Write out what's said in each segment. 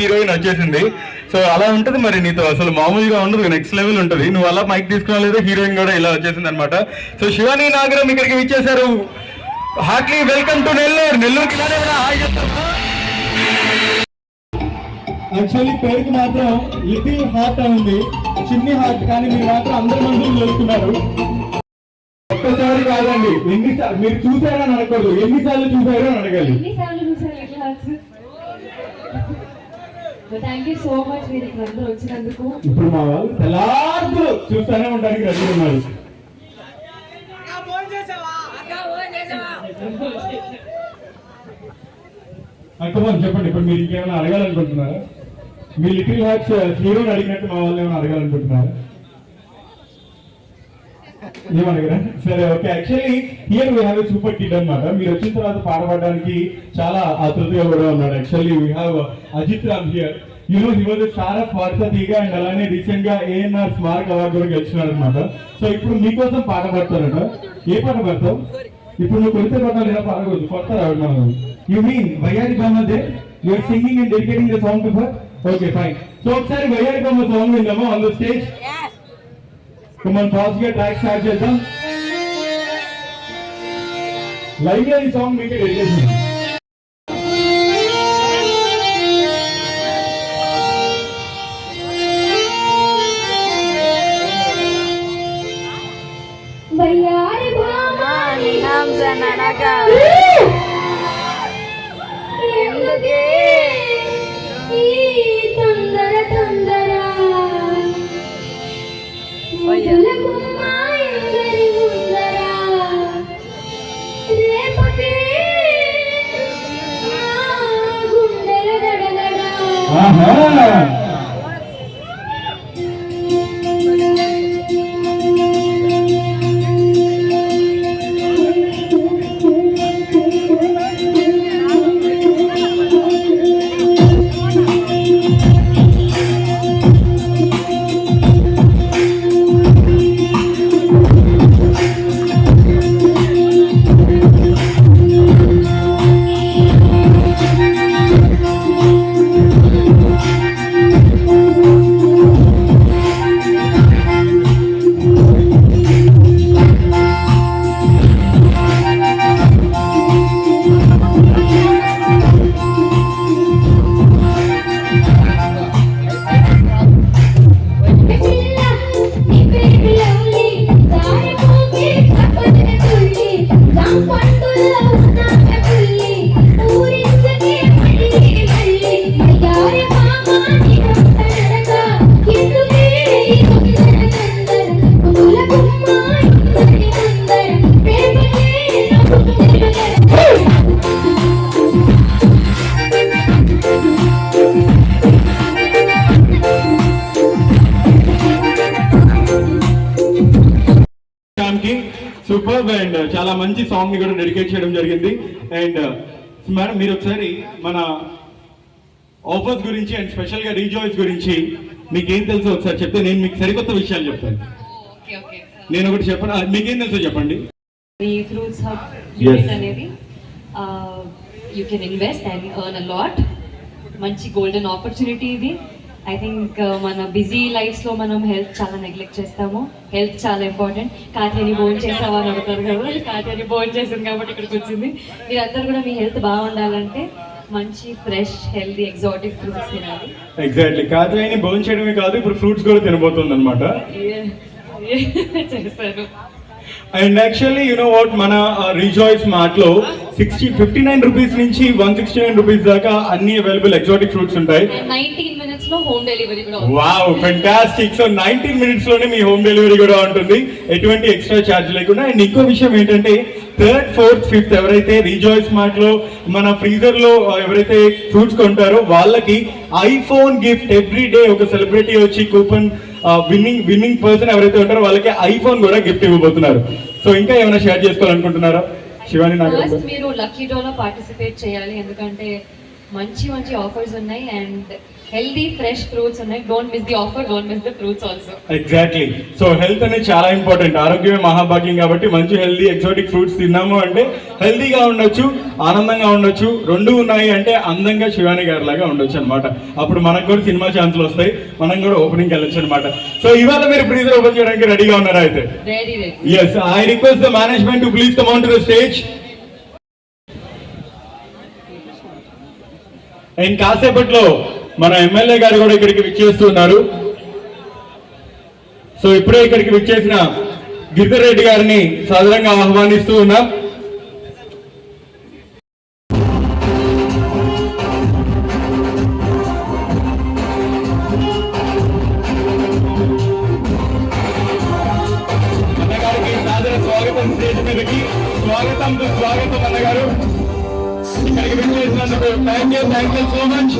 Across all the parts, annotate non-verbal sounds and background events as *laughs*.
Heroine వచ్చేసింది. So అలా ఉంటది మరి నీతో. అసలు మామూలుగా ఉండదు నెక్స్ట్ లెవెల్ ఉంటది. నువ్వు అలా మైక్ తీసుకున్నా లేదు హీరోయిన్ కూడా ఇలా వచ్చేసింది అనమాట సో శివాని నాగరం ఇక్కడికి విచ్చేశారు. Heartly welcome to Nellore. నెల్లూరుకి చెప్తారా? యాక్చువల్లీ పేరుకి మాత్రం లిటిల్ హార్ట్ అని ఉంది. చిన్ని హార్ట్ కానీ మీరు మాత్రం అందరి మందులు వెళ్తున్నారు ఒక్కసారి కాదండి ఎన్నిసార్లు మీరు చూసారా అని అనకూడదు ఎన్నిసార్లు చూసారో అని అడగాలి ఎన్నిసార్లు చూసారు Little Hearts thank you so much మీరు ఇక్కడ అందరూ వచ్చినందుకు. ఇప్పుడు మా వాళ్ళు చూస్తూనే ఉండడానికి రెడీ ఉన్నారు. అక్కమని చెప్పండి ఇప్పుడు మీరు ఇంకేమైనా అడగాలనుకుంటున్నారా? మీ లిటిల్ హార్ట్స్ హీరోని అడిగినట్టు మా వాళ్ళు ఏమైనా అడగాలనుకుంటున్నారా? ఏమనగరా సరే okay. Actually here we have a super kid అనమాట మీరు వచ్చిన తర్వాత పాట పాడడానికి చాలా ఆతృతగా కూడా ఉన్నాడు. Actually we have Ajith Ram here you know he was star of Vartha Teega and అలానే రీసెంట్గా ఏఎన్ఆర్ స్మారక్ అవార్డు కూడా గెలిచినాడు అనమాట సో ఇప్పుడు మీకోసం పాట పడతారట. ఏ పాట పడతావు? ఇప్పుడు నువ్వు కొడితే పాటలు ఎలా పాడకూడదు. కొడతారు ఆవిడ యూ మీన్ వయ్యారి బామ్మదే you are singing and dedicating the song to for okay fine so ఒకసారి వయ్యారి బామ్మ సాంగ్ విందాము ఆన్ ద స్టేజ్ మనం ఫాస్ట్గా ట్రాక్ స్టార్ట్ చేద్దాం. లైవ్ సాంగ్ మీకు డెడికేషన్ ఎందుకే? 可以 కి సూపర్ అండ్ చాలా మంచి సాంగ్ని కూడా డెడికేట్ చేయడం జరిగింది. అండ్ మేడం మీరు ఒకసారి మన ఆఫర్స్ గురించి అండ్ స్పెషల్గా రీజాయిస్ గురించి మీకేం తెలుసో ఒకసారి చెప్తే నేను మీకు సరికొత్త విషయాలు చెప్తాను. Okay okay. నేను ఒకటి చెప్పను? మీకేం తెలుసో చెప్పండి. ఫ్రూట్స్ హబ్ అనేది you can invest and earn a lot మంచి గోల్డెన్ ఆపర్చునిటీ ఇది. ఐ థింక్ మన బిజీ లైఫ్స్లో మనం హెల్త్ చాలా నెగ్లెక్ట్ చేస్తాము. హెల్త్ చాలా ఇంపార్టెంట్ కాతేని బోన్ చేసావా అని అడుగుతారు కదా కాతేని బోన్ చేసింది కాబట్టి ఇక్కడికి వచ్చింది. మీరందరూ కూడా మీ హెల్త్ బాగుండాలంటే మంచి ఫ్రెష్ హెల్తీ ఎగ్జాటిక్ ఫ్రూట్స్ తినాలి. ఎగ్జాక్ట్లీ కాజాయిని బర్న్ చేయడమే కాదు ఇప్పుడు ఫ్రూట్స్ కూడా తినబోతుంది అనమాట *laughs* చేశాను. And actually you know what మన రిజాయిస్ మార్ట్లో సిక్స్టీ ఫిఫ్టీ నైన్ రూపీస్ నుంచి వన్ సిక్స్టీ నైన్ రూపీస్ దాకా అన్ని అవైలబుల్ ఎగ్జాటిక్ ఫ్రూట్స్ ఉంటాయి. నైన్టీన్ మినిట్స్లో హోమ్ డెలివరీ కూడా. వావ్ ఫెంటాస్టిక్ సో నైన్టీన్ మినిట్స్లోనే మీ హోమ్ డెలివరీ కూడా ఉంటుంది. ఎటువంటి ఎక్స్ట్రా ఛార్జ్ లేకుండా. అండ్ ఇంకో విషయం ఏంటంటే థర్డ్ ఫోర్త్ ఫిఫ్త్ ఎవరైతే రీజాయిస్ మార్ట్లో మన ఫ్రీజర్లో ఎవరైతే ఫ్రూట్స్ కొంటారో వాళ్ళకి ఐఫోన్ గిఫ్ట్ ఎవ్రీ డే ఒక సెలబ్రిటీ వచ్చి కూపన్ విన్నింగ్ విన్నింగ్ పర్సన్ ఎవరైతే ఉంటారో వాళ్ళకి ఐఫోన్ కూడా గిఫ్ట్ ఇవ్వబోతున్నారు. సో ఇంకా ఏమైనా షేర్ చేసుకోవాలనుకుంటున్నారా? శివాని ఫస్ట్ మీరు లక్కీ డ్రాలో పార్టిసిపేట్ చేయాలి. ఎందుకంటే మంచి మంచి ఆఫర్స్ ఉన్నాయి. అండ్ హెల్దీ ఫ్రెష్ ఫ్రూట్స్ ఉన్నాయి. Don't miss the offer don't miss the fruits also exactly so health అనేది చాలా ఇంపార్టెంట్ ఆరోగ్యమే మహాభాగ్యం కాబట్టి మంచి హెల్దీ ఎక్సోటిక్ ఫ్రూట్స్ తిన్నాము అంటే హెల్తీగా ఉండొచ్చు ఆనందంగా ఉండొచ్చు. రెండు ఉన్నాయి అంటే అందంగా శివాని గారి లాగా ఉండొచ్చు అనమాట అప్పుడు మనకు కూడా సినిమా ఛాన్సులు వస్తాయి. మనం కూడా ఓపెనింగ్ వెళ్ళొచ్చు అనమాట సో ఇవాళ మీరు ఫ్రీజర్ ఓపెన్ చేయడానికి రెడీగా ఉన్నారా అయితే? Yes I request the management to please come on to the stage and కాసేపట్లో మన ఎమ్మెల్యే గారు కూడా ఇక్కడికి విచ్చేస్తున్నారు. సో ఇప్పుడే ఇక్కడికి విచ్చేసిన గిరిధర్ రెడ్డి గారిని సాధారణంగా ఆహ్వానిస్తూ ఉన్నాం. స్వాగతం. స్వాగతం స్వాగతం అన్నగారు. ఇక్కడికి విచ్చేసినందుకు thank you thank you so much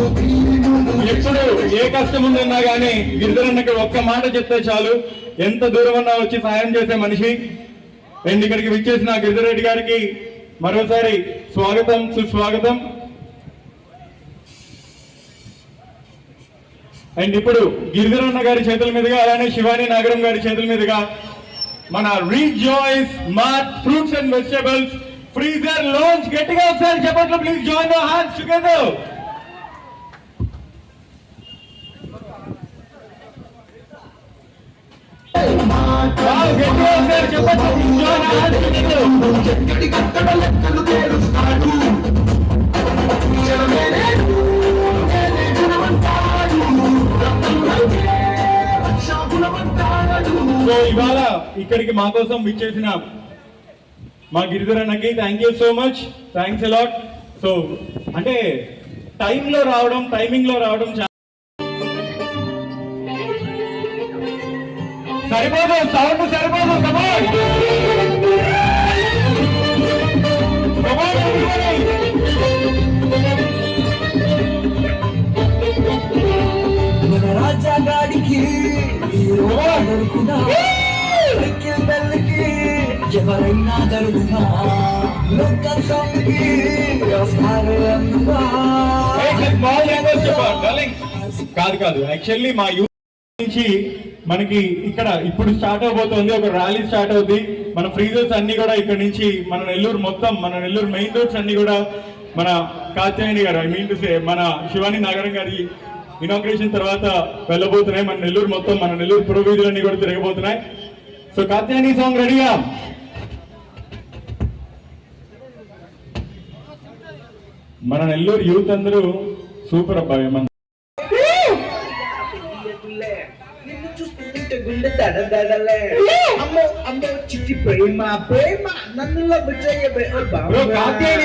ఎప్పుడు ఏ కష్టం ఉందన్నా కానీ గిరిధరన్నకి ఒక్క మాట చెప్తే చాలు. ఎంత దూరం ఉన్నా వచ్చి సాయం చేసే మనిషి. అండ్ ఇక్కడికి విచ్చేసిన గిరిజరెడ్డి గారికి మరోసారి స్వాగతం సుస్వాగతం. అండ్ ఇప్పుడు గిరిధరన్న గారి చేతుల మీదుగా అలానే శివాని నాగరం గారి చేతుల మీదుగా మన Rejoice mart fruits and vegetables freezer launch గట్టిగా ఒకసారి చెప్పట్లు please join hands together so ఇవాళ ఇక్కడికి మా కోసం విచ్చేసిన మా గిరిధర్ అన్నకి thank you so much thanks a lot so అంటే టైంలో రావడం టైమింగ్లో రావడం చాలా సరిపోదు సౌండ్ సరిపోదు మన రాజా గాడికి ఎవరైనా దొరుకునా కాదు కాదు. యాక్చువల్లీ మా యూత్ నుంచి మనకి ఇక్కడ ఇప్పుడు స్టార్ట్ అవబోతోంది ఒక ర్యాలీ స్టార్ట్ అవుతుంది మన ఫ్రీజర్స్ అన్ని కూడా ఇక్కడ నుంచి మన నెల్లూరు మొత్తం మన నెల్లూరు మెయిన్ రోడ్స్ అన్ని కూడా మన కాత్యాయని గారు ఐ మీన్ టు సే మన శివాని నాగరం గారి ఇనాగ్రేషన్ తర్వాత వెళ్ళబోతున్నాయి. మన నెల్లూరు మొత్తం మన నెల్లూరు పురవీధులన్నీ కూడా తిరగబోతున్నాయి. సో కాత్యాయని సాంగ్ రెడీగా మన నెల్లూరు యూత్ అందరూ సూపర్ అబ్బాయి మన నిన్ను చూస్తుంటే గుండె దడదడలే అమ్మో అమ్మో చిట్టి ప్రేమ ప్రేమ నన్ను లవ్ చేయబే ఓ బ్రో బాబా కాత్యాయని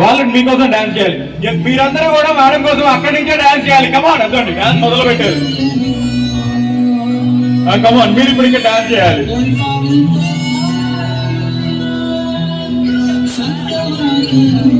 వాళ్ళు మీకోసం డాన్స్ చేయాలి. మీరందరూ కూడా మేడం కోసం అక్కడి నుంచే డాన్స్ చేయాలి. కమాన్ అదండి డాన్స్ మొదలు పెట్టారు కమాన్ మీరు ఇప్పుడు ఇక్కడ డాన్స్ చేయాలి. ఎవరు